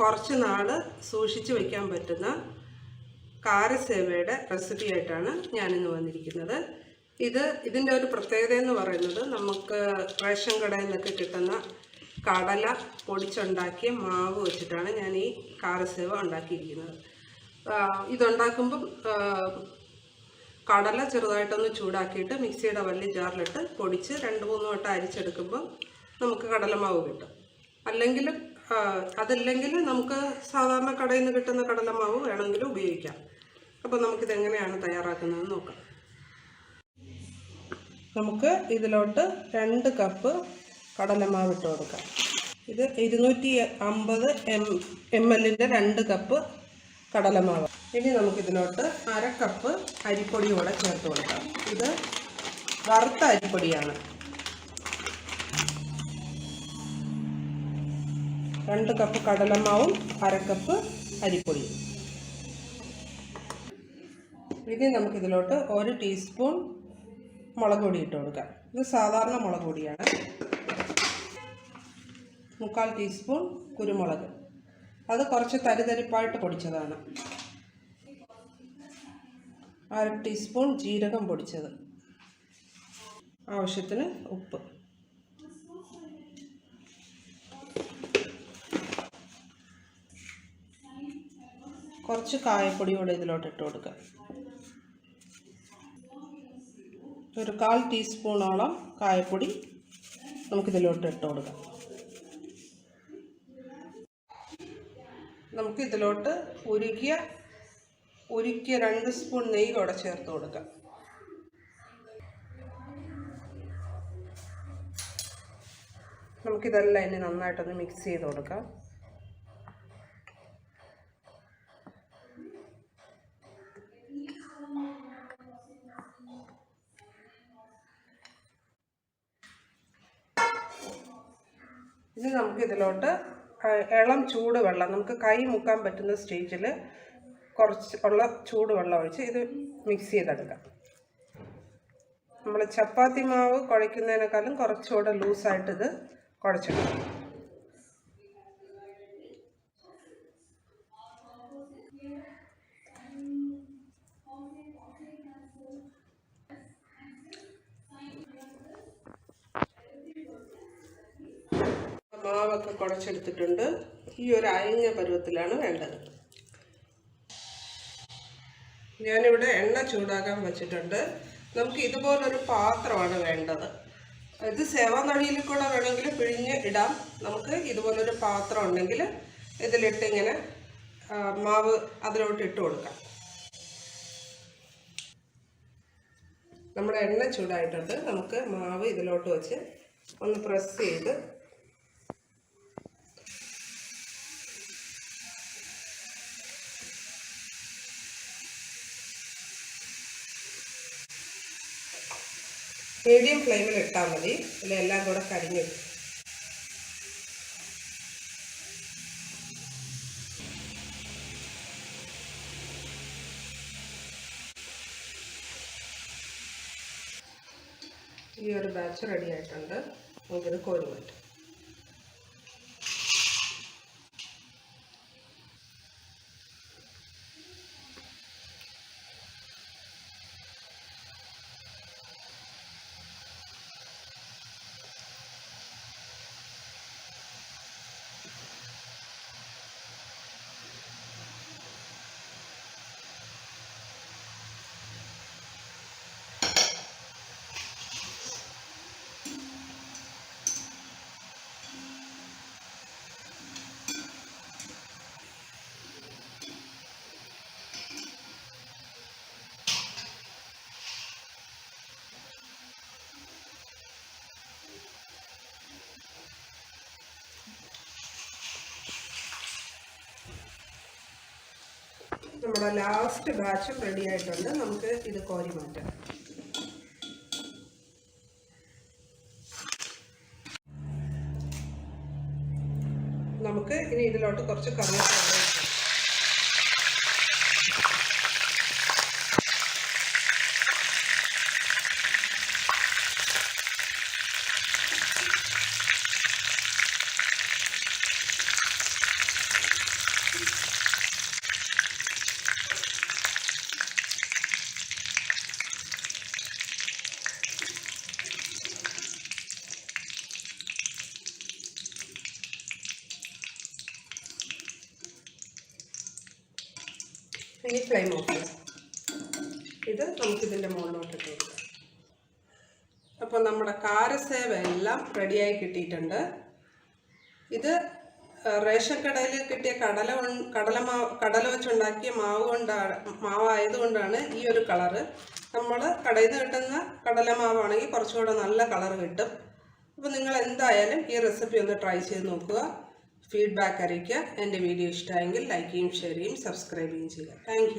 കുറച്ച് നാൾ സൂക്ഷിച്ച് വയ്ക്കാൻ പറ്റുന്ന കാരസേവയുടെ റെസിപ്പി ആയിട്ടാണ് ഞാനിന്ന് വന്നിരിക്കുന്നത്. ഇത് ഇതിന്റെ ഒരു പ്രത്യേകത എന്ന് പറയുന്നത് നമുക്ക് റേഷൻ കടയിൽ നിന്നൊക്കെ കിട്ടുന്ന കടല പൊടിച്ചുണ്ടാക്കിയ മാവ് വെച്ചിട്ടാണ് ഞാൻ ഈ കാരസേവ ഉണ്ടാക്കിയിരിക്കുന്നത്. ഇതുണ്ടാക്കുമ്പം കടല ചെറുതായിട്ടൊന്ന് ചൂടാക്കിയിട്ട് മിക്സിയുടെ വലിയ ജാറിലിട്ട് പൊടിച്ച് രണ്ട് മൂന്ന് വട്ടം അരിച്ചെടുക്കുമ്പോൾ നമുക്ക് കടലമാവ് കിട്ടും. അല്ലെങ്കിൽ അതല്ലെങ്കിൽ നമുക്ക് സാധാരണ കടയിൽ നിന്ന് കിട്ടുന്ന കടലമാവ് വേണമെങ്കിലും ഉപയോഗിക്കാം. അപ്പോൾ നമുക്കിത് എങ്ങനെയാണ് തയ്യാറാക്കുന്നതെന്ന് നോക്കാം. നമുക്ക് ഇതിലോട്ട് രണ്ട് കപ്പ് കടലമാവ് ഇട്ട് കൊടുക്കാം. ഇത് ഇരുന്നൂറ്റി അമ്പത് എം എം എല്ലിന്റെ രണ്ട് കപ്പ് കടലമാവ്. ഇനി നമുക്കിതിലോട്ട് അര കപ്പ് അരിപ്പൊടി കൂടെ ചേർത്ത് കൊടുക്കാം. ഇത് വറുത്ത അരിപ്പൊടിയാണ്. രണ്ട് കപ്പ് കടലമാവും അരക്കപ്പ് കപ്പ് അരിപ്പൊടിയും ഇനി നമുക്കിതിലോട്ട് ഒരു ടീസ്പൂൺ മുളക് പൊടി ഇട്ട് കൊടുക്കാം. ഇത് സാധാരണ മുളക് പൊടിയാണ്. മുക്കാൽ ടീസ്പൂൺ കുരുമുളക്. അത് കുറച്ച് തരിതരിപ്പായിട്ട് പൊടിച്ചതാണ്. അര ടീസ്പൂൺ ജീരകം പൊടിച്ചത്. ആവശ്യത്തിന് ഉപ്പ്. കുറച്ച് കായപ്പൊടി കൂടെ ഇതിലോട്ട് ഇട്ട് കൊടുക്കാം ഒരു കാൽ ടീസ്പൂണോളം കായപ്പൊടി നമുക്കിതിലോട്ട് ഇട്ട് കൊടുക്കാം. നമുക്കിതിലോട്ട് ഉരുക്കിയ ഉരുക്കിയ രണ്ട് സ്പൂൺ നെയ്യ് കൂടെ ചേർത്ത് കൊടുക്കാം. നമുക്കിതെല്ലാം ഇനി നന്നായിട്ടൊന്ന് മിക്സ് ചെയ്ത് കൊടുക്കാം. ഇനി നമുക്ക് ഇതിലോട്ട് ഇളം ചൂട് വെള്ളം നമുക്ക് കൈ മുക്കാൻ പറ്റുന്ന സ്റ്റേജിൽ കുറച്ച് ഉള്ള ചൂട് വെള്ളം ഒഴിച്ച് ഇത് മിക്സ് ചെയ്തെടുക്കാം. നമ്മൾ ചപ്പാത്തി മാവ് കുഴയ്ക്കുന്നതിനേക്കാളും കുറച്ചുകൂടെ ലൂസായിട്ടിത് കുഴച്ചെടുക്കാം. മാവൊക്കെ കുഴച്ചെടുത്തിട്ടുണ്ട്. ഈ ഒരു അയഞ്ഞ പരുവത്തിലാണ് വേണ്ടത്. ഞാനിവിടെ എണ്ണ ചൂടാക്കാൻ വെച്ചിട്ടുണ്ട്. നമുക്ക് ഇതുപോലൊരു പാത്രമാണ് വേണ്ടത്. ഇത് സേവനഴിയിൽ കൂടെ വേണമെങ്കിൽ പിഴിഞ്ഞ് ഇടാം. നമുക്ക് ഇതുപോലൊരു പാത്രം ഉണ്ടെങ്കിൽ ഇതിലിട്ട് ഇങ്ങനെ മാവ് അതിലോട്ട് ഇട്ട് കൊടുക്കാം. നമ്മുടെ എണ്ണ ചൂടായിട്ടുണ്ട്. നമുക്ക് മാവ് ഇതിലോട്ട് വെച്ച് ഒന്ന് പ്രസ് ചെയ്ത് മീഡിയം ഫ്ലെയിമിൽ ഇട്ടാൽ മതി. ഇതിലെല്ലാം കൂടെ കരിഞ്ഞു. ഈ ഒരു ബാച്ച് റെഡി ആയിട്ടുണ്ട്. നമുക്കിത് കോരി നമ്മുടെ ലാസ്റ്റ് ബാച്ചും റെഡി ആയിട്ടുണ്ട്. നമുക്ക് ഇത് കോരി മാറ്റാം. നമുക്ക് ഇനി ഇതിലോട്ട് കുറച്ച് കറിവേപ്പില ഇനി ഫ്ലെയിം ഓഫ് ചെയ്യാം. ഇത് നമുക്കിതിന്റെ മുകളിലോട്ട് ഇട്ട് കൊടുക്കാം. അപ്പോൾ നമ്മുടെ കാരസേവ എല്ലാം റെഡിയായി കിട്ടിയിട്ടുണ്ട്. ഇത് റേഷൻ കടയിൽ കിട്ടിയ കടല കടല മാവ് കടല വെച്ചുണ്ടാക്കിയ മാവ് കൊണ്ടാണ് മാവായതുകൊണ്ടാണ് ഈ ഒരു കളറ്. നമ്മൾ കടയിൽ നിന്ന് കിട്ടുന്ന കടല മാവാണെങ്കിൽ കുറച്ചുകൂടെ നല്ല കളർ കിട്ടും. അപ്പോൾ നിങ്ങൾ എന്തായാലും ഈ റെസിപ്പി ഒന്ന് ട്രൈ ചെയ്ത് നോക്കുക. ഫീഡ്ബാക്ക് അറിയിക്കുക. എന്റെ വീഡിയോ ഇഷ്ടമായെങ്കിൽ ലൈക്ക് ചെയ്യും ഷെയർ ചെയ്യും സബ്സ്ക്രൈബ് ചെയ്യും ചെയ്യുക. താങ്ക്